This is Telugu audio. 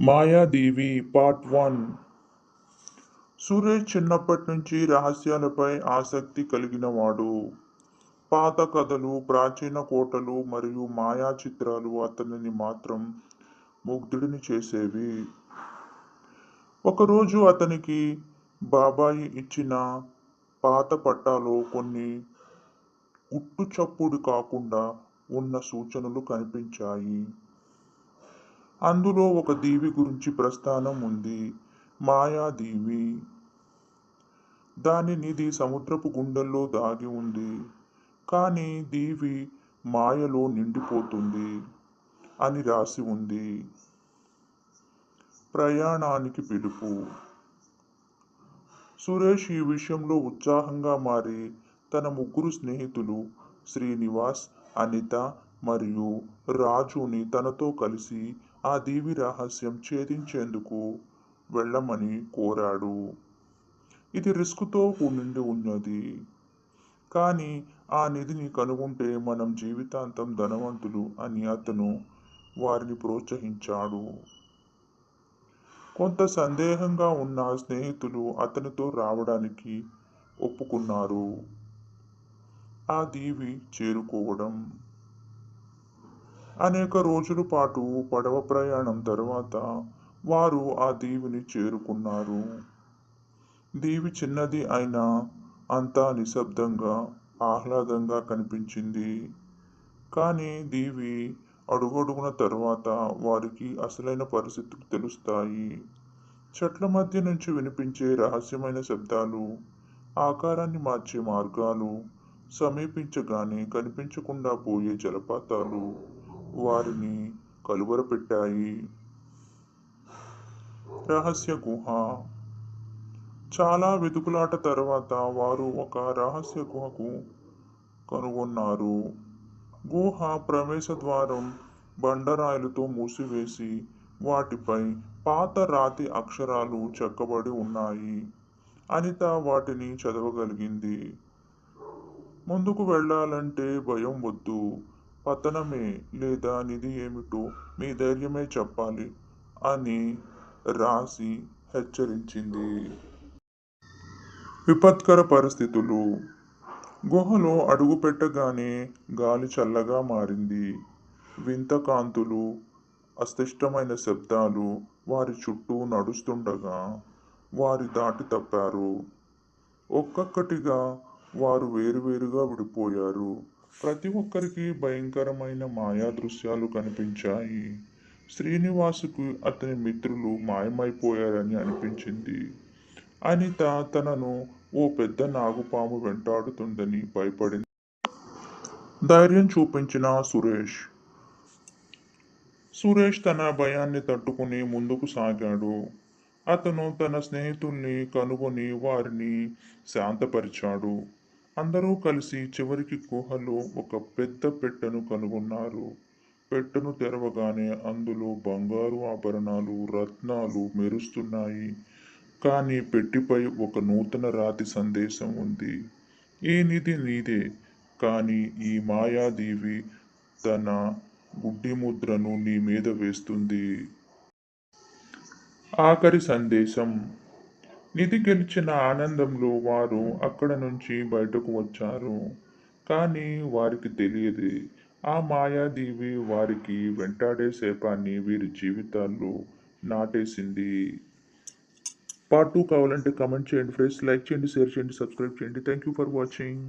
Mayadevi part one. సురేష్ చిన్నప్పటి నుంచి రహస్యాలపై ఆసక్తి కలిగినవాడు. పాత కథలు ప్రాచీన కోటలు మరియు మాయా చిత్రాలు అతనిని మాత్రం ముగ్ధుడిని చేసేవి. ఒకరోజు అతనికి బాబాయి ఇచ్చిన పాత పట్టాలో కొన్ని గుట్టు చప్పుడు కాకుండా ఉన్న సూచనలు కనిపించాయి. అందులో ఒక దీవి గురించి ప్రస్థానం ఉంది. మాయాదీవి. దాని నిధి సముద్రపు గుండెల్లో దాగి ఉంది. కానీ దీవి మాయలో నిండిపోతుంది అని రాసి ఉంది. ప్రయాణానికి పిలుపు. సురేష్ ఈ విషయంలో ఉత్సాహంగా మారి తన ముగ్గురు స్నేహితులు శ్రీనివాస్ అనిత మరియు రాజుని తనతో కలిసి ఆ దీవి రహస్యం ఛేదించేందుకు వెళ్ళమని కోరాడు. ఇది రిస్క్తో నిండి ఉన్నది. కానీ ఆ నిధిని కనుగొంటే మనం జీవితాంతం ధనవంతులు అని అతను వారిని ప్రోత్సహించాడు. కొంత సందేహంగా ఉన్న స్నేహితులు అతనితో రావడానికి ఒప్పుకున్నారు. ఆ దీవి చేరుకోవడం అనేక రోజుల పాటు పడవ ప్రయాణం తర్వాత వారు ఆ దీవిని చేరుకున్నారు. దీవి చిన్నది అయినా అంతా నిశ్శబ్దంగా ఆహ్లాదంగా కనిపించింది. కానీ దీవి అడుగడుగున తర్వాత వారికి అసలైన పరిస్థితులు తెలుస్తాయి. చెట్ల మధ్య నుంచి వినిపించే రహస్యమైన శబ్దాలు ఆకారాన్ని మార్చే మార్గాలు సమీపించగానే కనిపించకుండా పోయే జలపాతాలు వారిని కలువరపెట్టాయి రహస్య గుహ. చాలా వెతుకులాట తర్వాత వారు ఒక రహస్య గుహకు కనుగొన్నారు. గుహ ప్రవేశ ద్వారం బండరాయిలతో మూసివేసి వాటిపై పాత రాతి అక్షరాలు చెక్కబడి ఉన్నాయి. అనిత వాటిని చదవగలిగింది. ముందుకు వెళ్ళాలంటే భయం వద్దు. పతనమే లేదా నిధి ఏమిటో మీ ధైర్యమే చెప్పాలి అని రాసి హెచ్చరించింది. విపత్కర పరిస్థితులు. గుహలో అడుగు పెట్టగానే గాలి చల్లగా మారింది. వింత కాంతులు అస్తిష్టమైన శబ్దాలు వారి చుట్టూ నడుస్తుండగా వారి దాటి తప్పారు. ఒక్కొక్కటిగా వారు వేరువేరుగా విడిపోయారు. ప్రతి ఒక్కరికి భయంకరమైన మాయా దృశ్యాలు కనిపించాయి. శ్రీనివాసుకు అతని మిత్రులు మాయమైపోయారని అనిపించింది. అనిత తనను ఓ పెద్ద నాగుపాము వెంటాడుతుందని భయపడింది. ధైర్యం చూపించిన సురేష్. సురేష్ తన భయాన్ని తట్టుకుని ముందుకు సాగాడు. అతను తన స్నేహితుల్ని కనుగొని వారిని శాంతపరిచాడు. అందరూ కలిసి చివరికి గుహలో ఒక పెద్ద పెట్టెను కనుగొన్నారు. పెట్టెను తెరవగానే అందులో బంగారు ఆభరణాలు రత్నాలు మెరుస్తున్నాయి. కానీ పెట్టిపై ఒక నూతన రాతి సందేశం ఉంది. ఈ నిధి నీదే. కానీ ఈ మాయాదేవి తన గుడ్డి ముద్రను నీ మీద వేస్తుంది. ఆఖరి సందేశం. నిధి గెలిచిన ఆనందంలో వారు అక్కడ నుంచి బయటకు వచ్చారు. కానీ వారికి తెలియదు. ఆ మాయాదేవి వారికి వెంటాడే శాపాన్ని వీరి జీవితాల్లో నాటేసింది. పార్ట్ టూ కావాలంటే కమెంట్ చేయండి ఫ్రెండ్స్. లైక్ చేయండి షేర్ చేయండి సబ్స్క్రైబ్ చేయండి. Thank you for watching